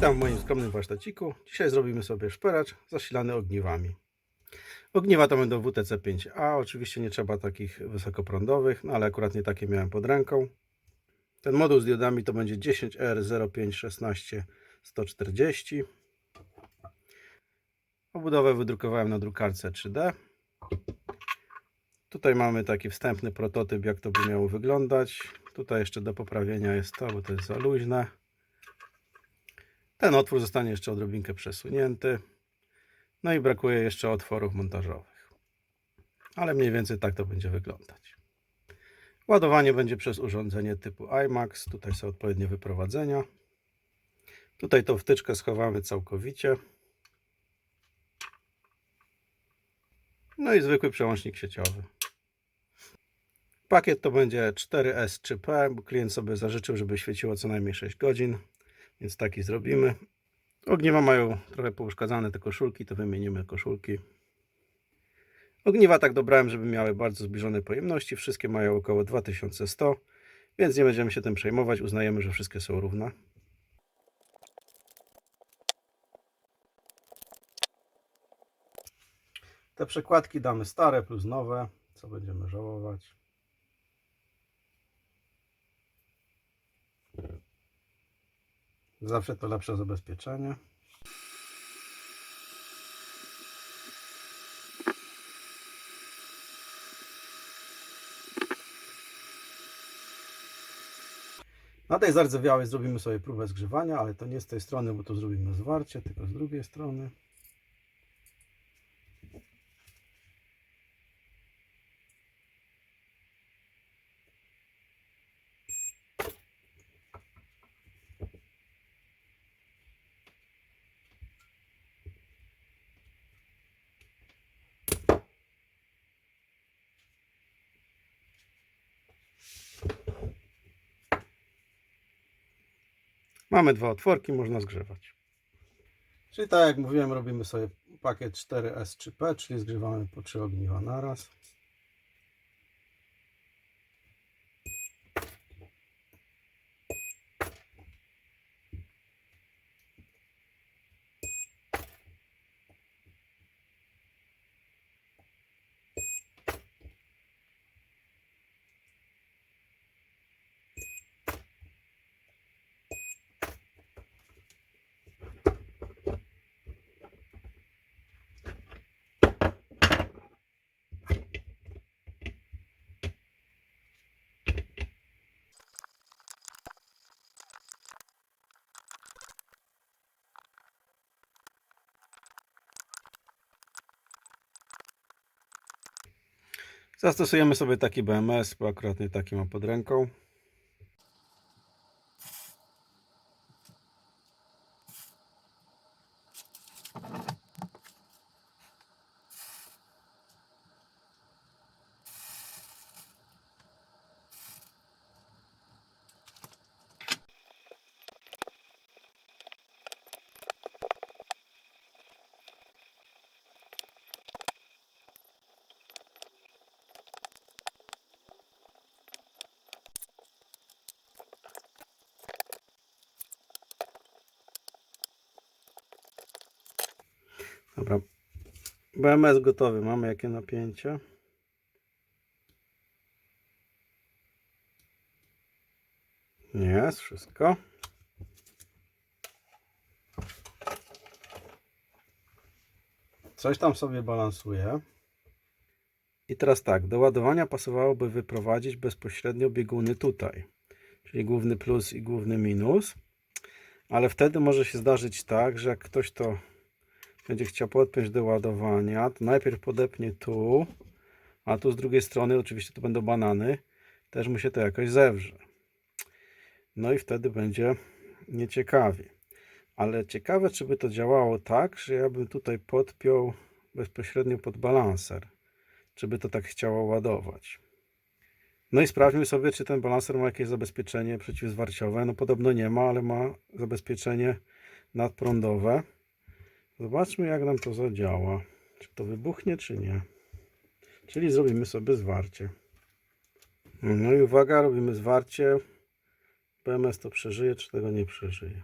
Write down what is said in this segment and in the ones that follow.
Witam w moim skromnym warsztaciku. Dzisiaj zrobimy sobie szperacz zasilany ogniwami. Ogniwa to będą WTC-5A. Oczywiście nie trzeba takich wysokoprądowych, no ale akurat nie takie miałem pod ręką. Ten moduł z diodami to będzie 10R0516140. Obudowę wydrukowałem na drukarce 3D. Tutaj mamy taki wstępny prototyp, jak to by miało wyglądać. Tutaj jeszcze do poprawienia jest to, bo to jest za luźne. Ten otwór zostanie jeszcze odrobinkę przesunięty. No i brakuje jeszcze otworów montażowych. Ale mniej więcej tak to będzie wyglądać. Ładowanie będzie przez urządzenie typu IMAX. Tutaj są odpowiednie wyprowadzenia. Tutaj tą wtyczkę schowamy całkowicie. No i zwykły przełącznik sieciowy. Pakiet to będzie 4S 3P, bo klient sobie zażyczył, żeby świeciło co najmniej 6 godzin. Więc taki zrobimy. Ogniwa mają trochę pouszkadzane te koszulki, to wymienimy koszulki. Ogniwa tak dobrałem, żeby miały bardzo zbliżone pojemności. Wszystkie mają około 2100, więc nie będziemy się tym przejmować. Uznajemy, że wszystkie są równe. Te przekładki damy stare plus nowe, co będziemy żałować. Zawsze to lepsze zabezpieczenie. Na tej zardzewiałej zrobimy sobie próbę zgrzewania, ale to nie z tej strony, bo tu zrobimy zwarcie, tylko z drugiej strony. Mamy dwa otworki, można zgrzewać. Czyli tak jak mówiłem, robimy sobie pakiet 4S3P, czyli zgrzewamy po 3 ogniwa naraz. Zastosujemy sobie taki BMS, bo akurat nie taki mam pod ręką. Dobra. BMS gotowy. Mamy jakie napięcie? Jest wszystko. Coś tam sobie balansuje. I teraz tak, do ładowania pasowałoby wyprowadzić bezpośrednio bieguny tutaj, czyli główny plus i główny minus. Ale wtedy może się zdarzyć tak, że jak ktoś to będzie chciał podpiąć do ładowania, to najpierw podepnie tu, a tu z drugiej strony oczywiście to będą banany, też mu się to jakoś zewrze. No i wtedy będzie nieciekawie. Ale ciekawe, czy by to działało tak, że ja bym tutaj podpiął bezpośrednio pod balanser. Czy by to tak chciało ładować. No i sprawdźmy sobie, czy ten balanser ma jakieś zabezpieczenie przeciwzwarciowe. No podobno nie ma, ale ma zabezpieczenie nadprądowe. Zobaczmy jak nam to zadziała. Czy to wybuchnie, czy nie. Czyli zrobimy sobie zwarcie. No i uwaga, robimy zwarcie. PMS to przeżyje, czy tego nie przeżyje.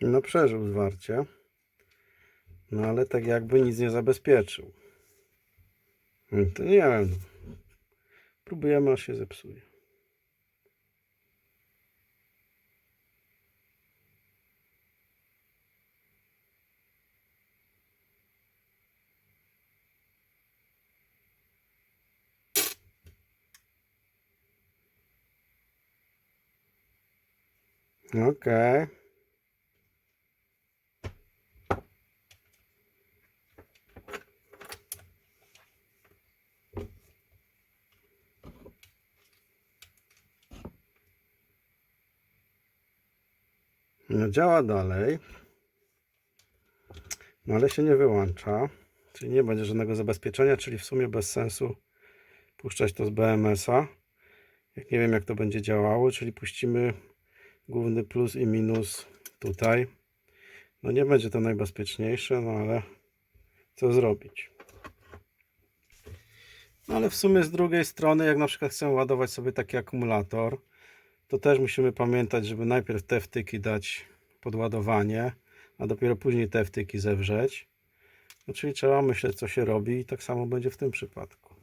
No przeżył zwarcie. No ale tak jakby nic nie zabezpieczył. To nie wiem. Próbujemy aż się zepsuje. Okej. No działa dalej. No ale się nie wyłącza. Czyli nie będzie żadnego zabezpieczenia, czyli w sumie bez sensu puszczać to z BMS-a. Jak nie wiem jak to będzie działało, czyli puścimy główny plus i minus tutaj. No nie będzie to najbezpieczniejsze, no ale co zrobić? No ale w sumie z drugiej strony, jak na przykład chcę ładować sobie taki akumulator, to też musimy pamiętać, żeby najpierw te wtyki dać pod ładowanie, a dopiero później te wtyki zewrzeć. No czyli trzeba myśleć, co się robi i tak samo będzie w tym przypadku.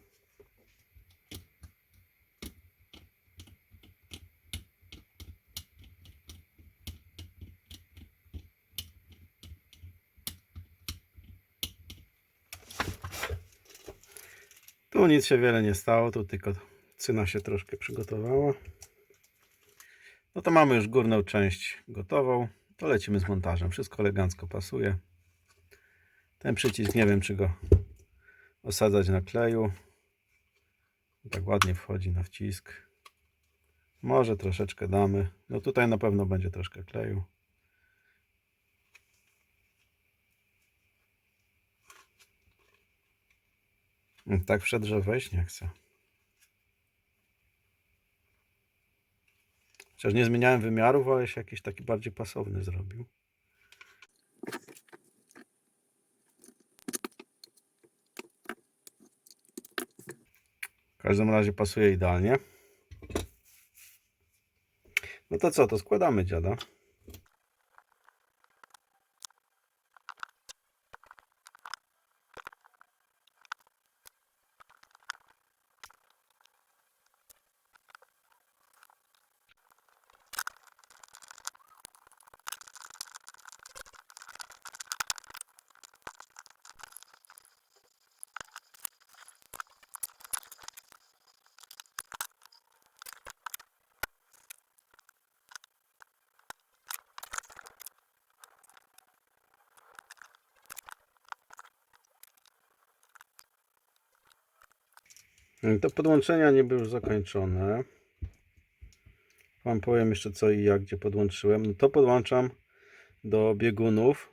Tu nic się wiele nie stało, tu tylko cyna się troszkę przygotowała. No to mamy już górną część gotową. To lecimy z montażem. Wszystko elegancko pasuje. Ten przycisk nie wiem czy go osadzać na kleju. Tak ładnie wchodzi na wcisk. Może troszeczkę damy. No tutaj na pewno będzie troszkę kleju. Tak wszedł, że wejść nie. Chociaż nie zmieniałem wymiarów, ale się jakiś taki bardziej pasowny zrobił. W każdym razie pasuje idealnie. No to co, to składamy dziada. To podłączenia niby już zakończone. Wam powiem jeszcze co i jak, gdzie podłączyłem. No to podłączam do biegunów,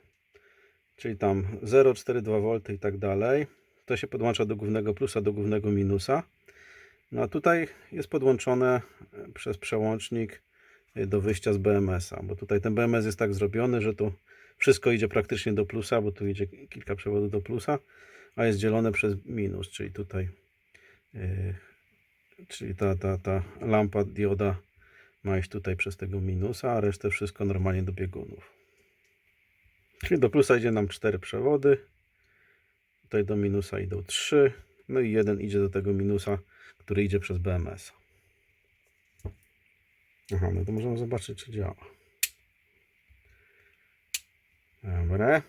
czyli tam 0,42 V i tak dalej. To się podłącza do głównego plusa, do głównego minusa. No a tutaj jest podłączone e, przez przełącznik e, do wyjścia z BMS-a, bo tutaj ten BMS jest tak zrobiony, że tu wszystko idzie praktycznie do plusa, bo tu idzie kilka przewodów do plusa, a jest dzielone przez minus, czyli tutaj czyli ta, ta, ta lampa dioda ma iść tutaj przez tego minusa, a resztę wszystko normalnie do biegunów. Czyli do plusa idzie nam cztery przewody, tutaj do minusa idą trzy, no i jeden idzie do tego minusa, który idzie przez BMS. Aha, no to możemy zobaczyć, czy działa. Dobra.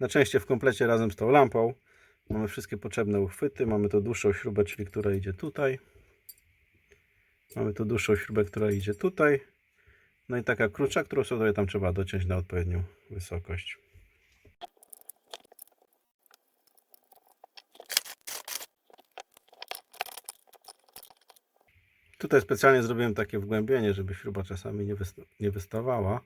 Na szczęście w komplecie razem z tą lampą Mamy wszystkie potrzebne uchwyty. Mamy tu dłuższą śrubę, czyli która idzie tutaj. Mamy tu dłuższą śrubę, która idzie tutaj. No i taka krótsza, którą sobie tam trzeba dociąć na odpowiednią wysokość. Tutaj specjalnie zrobiłem takie wgłębienie, żeby śruba czasami nie, nie wystawała.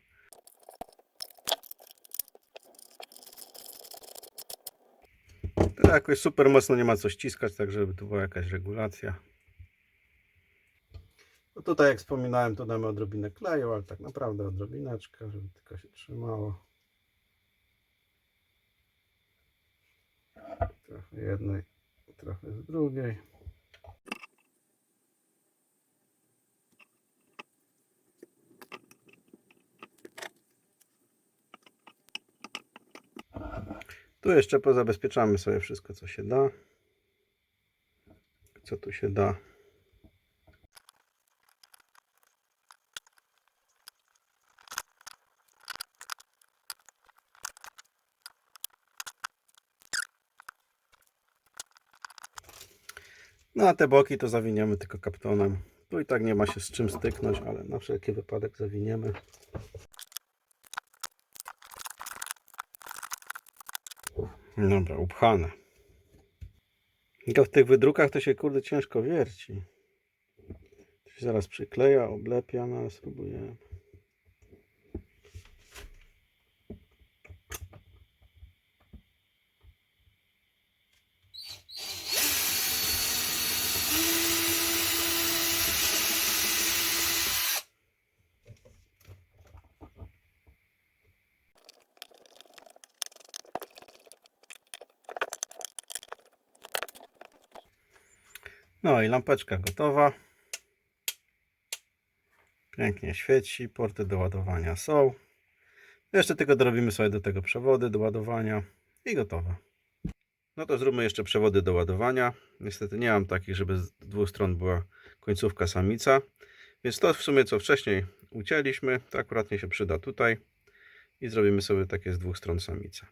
To jakoś super mocno nie ma co ściskać, tak żeby tu była jakaś regulacja. No tutaj jak wspominałem, tu damy odrobinę kleju, ale tak naprawdę odrobineczkę, żeby tylko się trzymało. Trochę jednej, trochę z drugiej. Tu jeszcze pozabezpieczamy sobie wszystko, co się da. Co tu się da. No a te boki to zawiniemy tylko kaptonem. Tu i tak nie ma się z czym styknąć, ale na wszelki wypadek zawiniemy. Dobra, upchane. Tylko w tych wydrukach to się kurde ciężko wierci. To się zaraz przykleja, oblepia, no ale spróbujemy. No i lampeczka gotowa. Pięknie świeci, porty do ładowania są. Jeszcze tylko dorobimy sobie do tego przewody do ładowania i gotowe. No to zróbmy jeszcze przewody do ładowania. Niestety nie mam takich, żeby z dwóch stron była końcówka samica. Więc to w sumie co wcześniej ucięliśmy, to akuratnie się przyda tutaj. I zrobimy sobie takie z dwóch stron samica.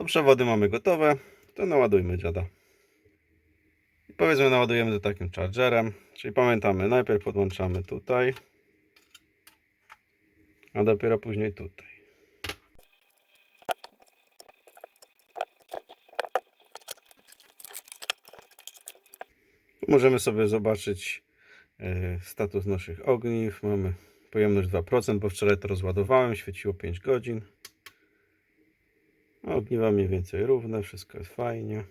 To przewody mamy gotowe, to naładujmy dziada. I powiedzmy naładujemy to takim chargerem, czyli pamiętamy, najpierw podłączamy tutaj, a dopiero później tutaj. Tu Możemy sobie zobaczyć e, status naszych ogniw. Mamy pojemność 2%, bo wczoraj to rozładowałem, świeciło 5 godzin. Ogniwa mniej więcej równe, wszystko jest fajnie.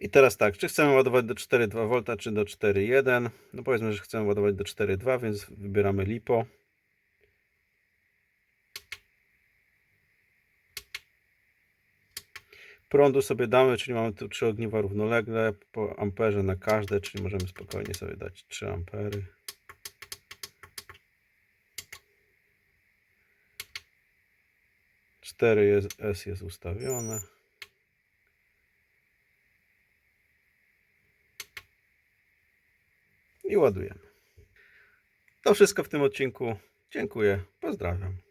I teraz tak, czy chcemy ładować do 4,2 V, czy do 4,1? No powiedzmy, że chcemy ładować do 4,2, więc wybieramy LiPo. Prądu sobie damy, czyli mamy tu trzy ogniwa równolegle po amperze na każde, czyli możemy spokojnie sobie dać 3 ampery. Cztery jest, S jest ustawione. I ładujemy. To wszystko w tym odcinku. Dziękuję. Pozdrawiam.